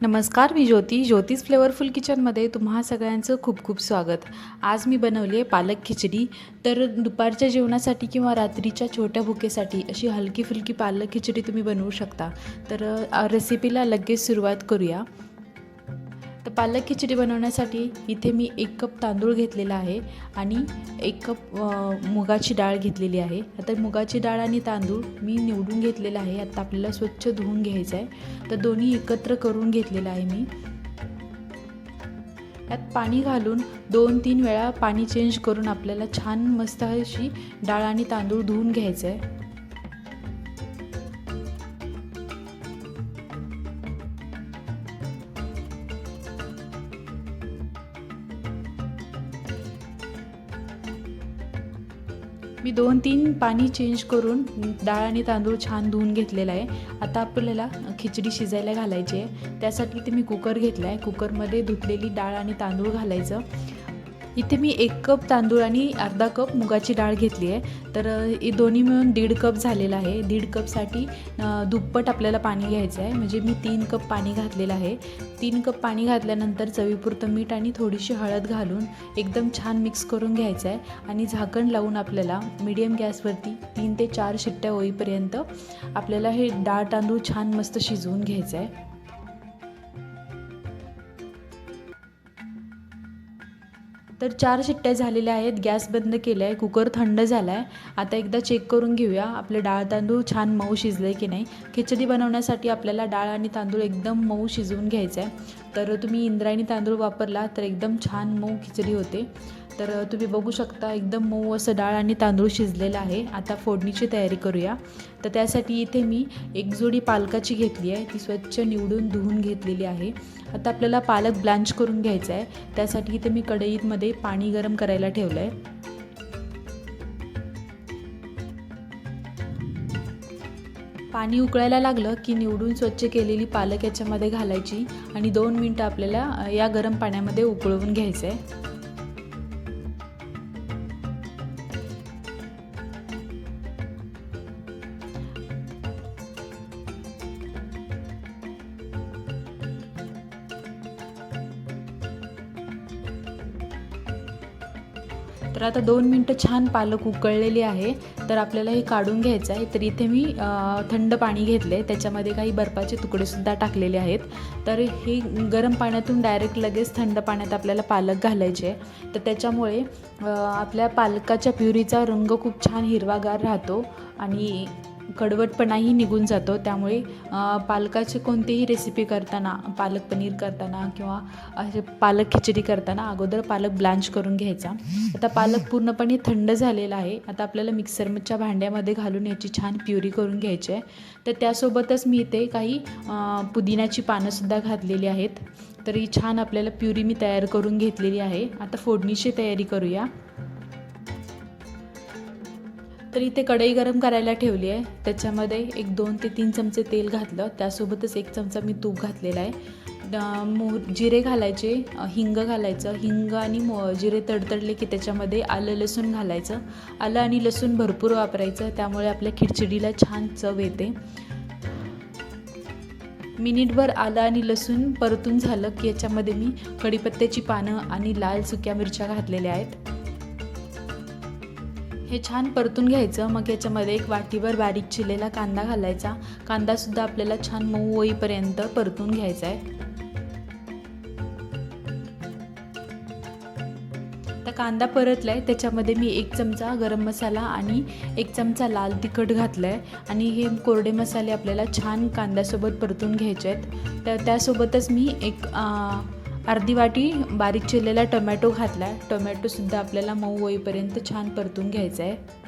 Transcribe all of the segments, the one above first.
नमस्कार मी ज्योती. ज्योतीस फ्लेवरफुल किचनमध्ये तुम्हा सगळ्यांचं खूप खूप स्वागत. आज मी बनवली आहे पालक खिचडी. तर दुपारच्या जेवणासाठी किंवा रात्रीच्या छोट्या भुकेसाठी अशी हलकी फुलकी पालक खिचडी तुम्ही बनवू शकता. तर रेसिपीला लगेच सुरुवात करूया. तर पालक खिचडी बनवण्यासाठी इथे मी एक कप तांदूळ घेतलेला आहे आणि एक कप मुगाची डाळ घेतलेली आहे. आता मुगाची डाळ आणि तांदूळ मी निवडून घेतलेला आहे. आता आपल्याला स्वच्छ धुवून घ्यायचं आहे तर दोन्ही एकत्र करून घेतलेलं आहे मी. यात पाणी घालून दोन तीन वेळा पाणी चेंज करून आपल्याला छान मस्त अशी डाळ आणि तांदूळ धुवून घ्यायचं आहे मी दोन तीन पाणी चेंज करून डाळ आणि तांदूळ छान धुवून घेतलेला आहे. आता आपल्याला खिचडी शिजायला घालायची आहे. त्यासाठी ते मी कुकर घेतला आहे कुकरमध्ये धुतलेली डाळ आणि तांदूळ घालायचं. इथे मी एक कप तांदूळ आणि अर्धा कप मुगाची डाळ घेतली आहे. तर हे दोन्ही मिळून दीड कप झालेलं आहे. दीड कपसाठी दुप्पट आपल्याला पाणी घ्यायचं आहे. म्हणजे मी तीन कप पाणी घातलेलं आहे. तीन कप पाणी घातल्यानंतर चवीपुरतं मीठ आणि थोडीशी हळद घालून एकदम छान मिक्स करून घ्यायचं आहे. आणि झाकण लावून आपल्याला मीडियम गॅसवरती तीन ते चार शिट्ट्या होईपर्यंत आपल्याला हे डाळ तांदूळ छान मस्त शिजवून घ्यायचं आहे. तर चार शिट्ट्या झालेल्या आहेत. गॅस बंद केला आहे कुकर थंड झाला आहे आता एकदा चेक करून घेऊया. आपले डाळ तांदूळ छान मऊ शिजले की नाही? खिचडी बनवण्यासाठी आपल्याला डाळ आणि तांदूळ एकदम मऊ शिजवून घ्यायचं आहे तर तुम्ही इंद्रायणी तांदूळ वापरला तर एकदम छान मऊ खिचडी होते. तर तुम्ही बघू शकता एकदम मऊ असं डाळ आणि तांदूळ शिजलेलं आहे. आता फोडणीची तयारी करूया. तर त्यासाठी इथे मी एक जोडी पालकाची घेतली आहे. ती स्वच्छ निवडून धुवून घेतलेली आहे. आता आपल्याला पालक ब्लांच करून घ्यायचा आहे. त्यासाठी इथे मी कढईमध्ये पाणी गरम करायला ठेवलं आहे. पाणी उकळायला लागलं की निवडून स्वच्छ केलेली पालक याच्यामध्ये घालायची आणि दोन मिनटं आपल्याला या गरम पाण्यामध्ये उकळवून घ्यायचं आहे तर आता दोन मिनटं छान पालक उकळलेली आहे. तर आपल्याला हे काढून घ्यायचं आहे. तर इथे मी थंड पाणी घेतले आहे त्याच्यामध्ये काही बर्फाचे तुकडेसुद्धा टाकलेले आहेत. तर हे गरम पाण्यातून डायरेक्ट लगेच थंड पाण्यात आपल्याला पालक घालायचे तर त्याच्यामुळे आपल्या पालकाच्या प्युरीचा रंग खूप छान हिरवागार राहतो. आणि कडवटपणाही निघून जातो. त्यामुळे पालकाची कोणतीही रेसिपी करताना पालक पनीर करताना किंवा असे पालक खिचडी करताना अगोदर पालक ब्लांच करून घ्यायचा. आता पालक पूर्णपणे थंड झालेला आहे. आता आपल्याला मिक्सरच्या भांड्यामध्ये घालून याची छान प्युरी करून घ्यायची आहे. तर त्यासोबतच मी इथे काही पुदिन्याची पानंसुद्धा घातलेली आहेत. तर ही छान आपल्याला प्युरी मी तयार करून घेतलेली आहे. आता फोडणीची तयारी करूया. तर इथे कढई गरम करायला ठेवली आहे. त्याच्यामध्ये एक दोन ते तीन चमचे तेल घातलं. त्यासोबतच एक चमचा मी तूप घातलेला आहे. मोर मोह जिरे घालायचे हिंग घालायचं. हिंग आणि मो जिरे तडतडले की त्याच्यामध्ये आलं लसूण घालायचं. आलं आणि लसूण भरपूर वापरायचं. त्यामुळे आपल्या खिचडीला छान चव येते. मिनिटभर आलं आणि लसूण परतून झालं की याच्यामध्ये मी कढीपत्त्याची पानं आणि लाल सुक्या मिरच्या घातलेल्या आहेत. हे छान परतून घ्यायचं. मग याच्यामध्ये एक वाटीभर बारीक चिरलेला कांदा घालायचा. कांदासुद्धा आपल्याला छान मऊ होईपर्यंत परतून घ्यायचा आहे तर कांदा परतला आहे त्याच्यामध्ये मी एक चमचा गरम मसाला आणि एक चमचा लाल तिखट घातलं आहे आणि हे कोरडे मसाले आपल्याला छान कांद्यासोबत परतून घ्यायचे आहेत तर त्यासोबतच मी एक आ, अर्धी वाटी बारीक चिरलेला टोमॅटो घातला. टोमॅटोसुद्धा आपल्याला मऊ होईपर्यंत छान परतून घ्यायचा आहे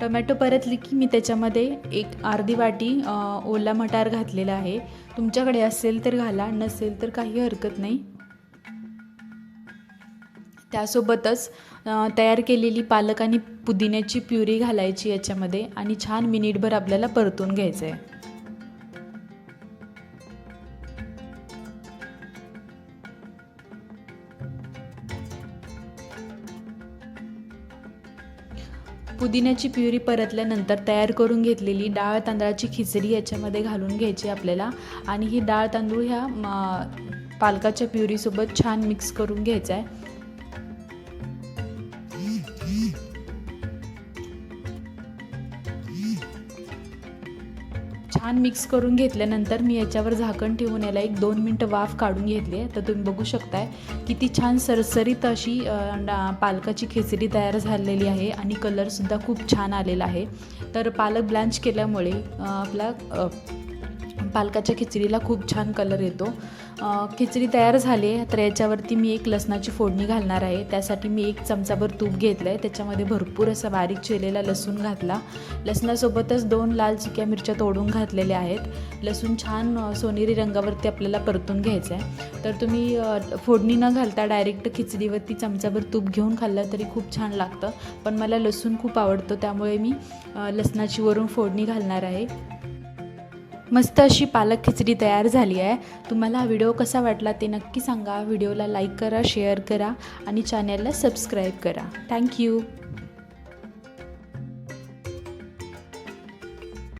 टोमॅटो परतली की मी त्याच्यामध्ये एक अर्धी वाटी ओला मटार घातलेला आहे. तुमच्याकडे असेल तर घाला नसेल तर काही हरकत नाही. त्यासोबतच तयार केलेली पालक आणि पुदिन्याची प्युरी घालायची याच्यामध्ये आणि छान मिनिटभर आपल्याला परतून घ्यायचं आहे पुदिन्याची प्युरी परतल्यानंतर तयार करून घेतलेली डाळ तांदळाची खिचडी याच्यामध्ये घालून घ्यायची आपल्याला. आणि ही डाळ तांदूळ ह्या पालकाच्या प्युरीसोबत छान मिक्स करून घ्यायचा आहे छान मिक्स करून घेतल्यानंतर मी याच्यावर झाकण ठेवून याला एक दोन मिनटं वाफ काढून घेतली आहे. तर तुम्ही बघू शकताय किती छान सरसरीत अशी पालकाची खिचडी तयार झालेली आहे आणि कलरसुद्धा खूप छान आलेला आहे. तर पालक ब्लँच केल्यामुळे आपला पालकाच्या खिचडीला खूप छान कलर येतो. खिचडी तयार झाली आहे तर याच्यावरती मी एक लसणाची फोडणी घालणार आहे. त्यासाठी मी एक चमचाभर तूप घेतलं आहे त्याच्यामध्ये भरपूर असा बारीक चिरलेला लसूण घातला. लसणासोबतच दोन लाल चिक्या मिरच्या तोडून घातलेल्या आहेत. लसूण छान सोनेरी रंगावरती आपल्याला परतून घ्यायचं आहे तर तुम्ही फोडणी न घालता डायरेक्ट खिचडीवरती चमचाभर तूप घेऊन खाल्लं तरी खूप छान लागतं. पण मला लसूण खूप आवडतो त्यामुळे मी लसणाची वरून फोडणी घालणार आहे. मस्त अशी पालक खिचडी तयार झाली आहे. तुम्हाला हा व्हिडिओ कसा वाटला ते नक्की सांगा. व्हिडिओला लाईक करा शेअर करा आणि चॅनलला सबस्क्राईब करा. थँक्यू